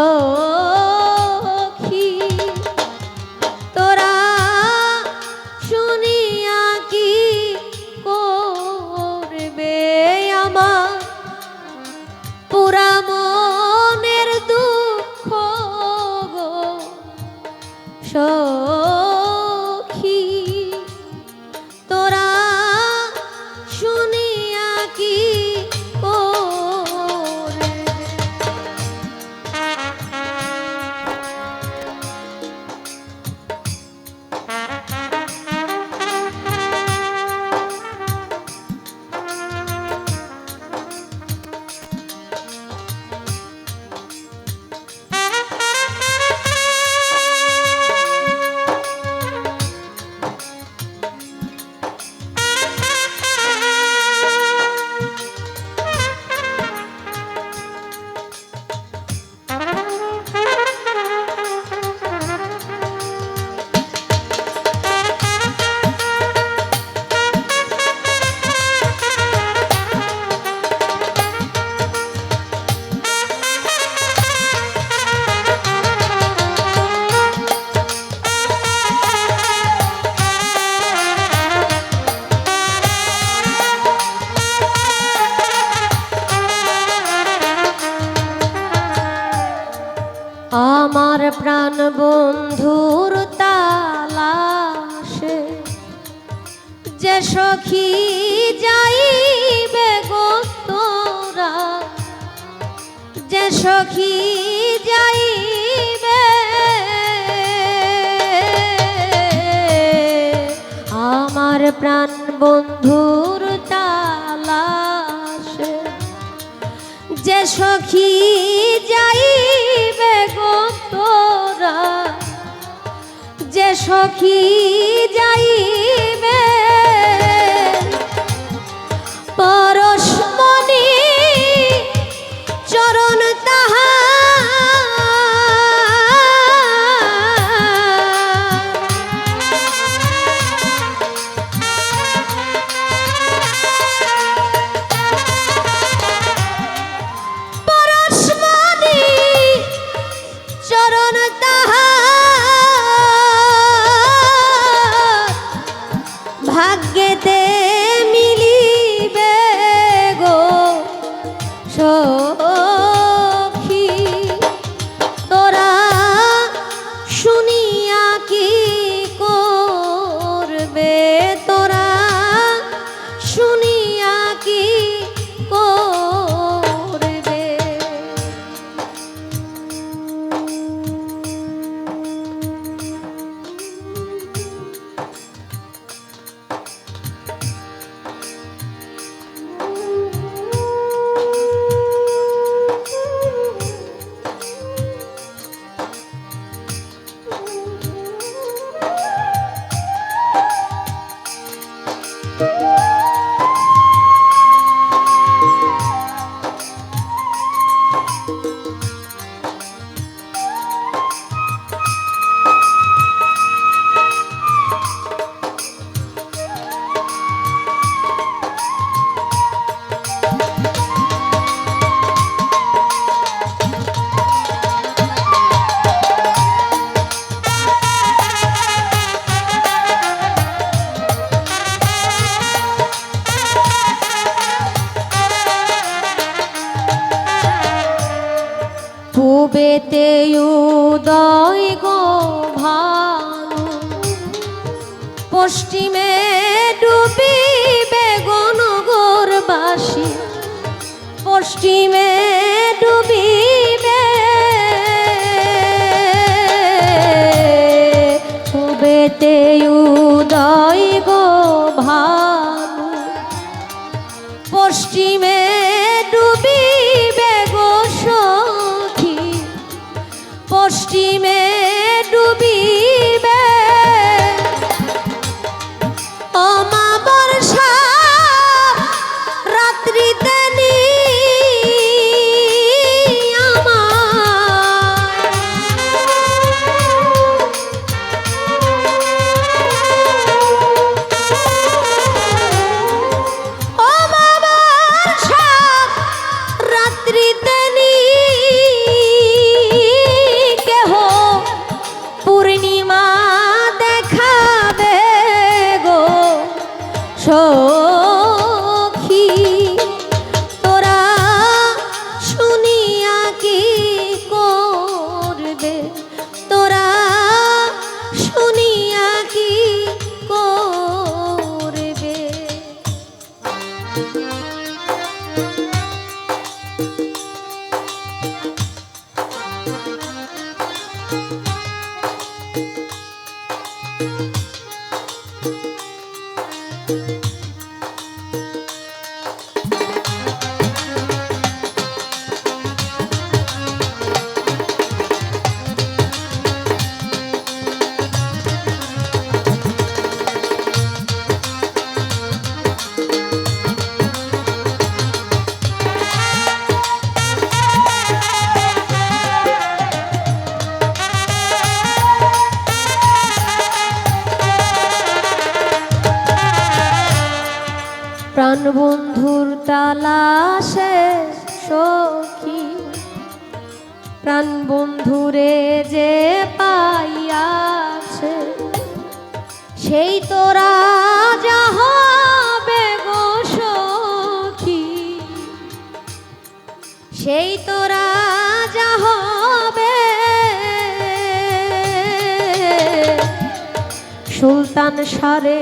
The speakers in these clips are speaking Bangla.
oh. আমার প্রাণ বন্ধুর তালাশে। যে সখী যাইবে গোরা যে সখী যাইবে, আমার প্রাণ বন্ধুর তালাশে। যে সখী যে সখী পশ্চিমে ডুবিবে গণগরবাসী পশ্চিমে ডুবিবে ডুবেতে উদয় গো ভানু পশ্চিমে ডুবিবে গো সখী। পশ্চিমে ডুবিবে প্রাণবন্ধুর যে পাইয়াছে, সেই তোরা যাহবে গো সেই তোরা যাহবে সুলতান সারে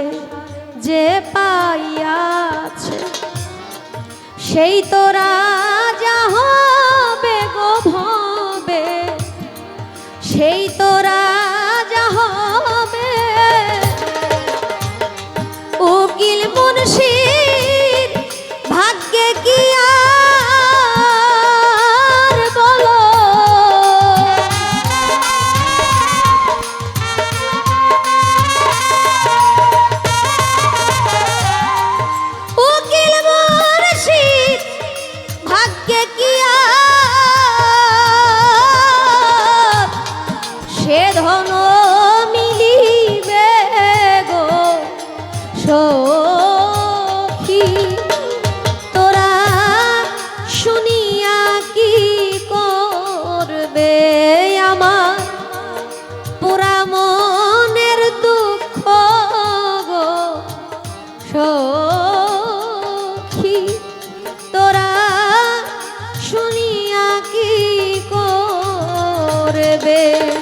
যে পাইয়াছে, সেই তোরা যাহবে saber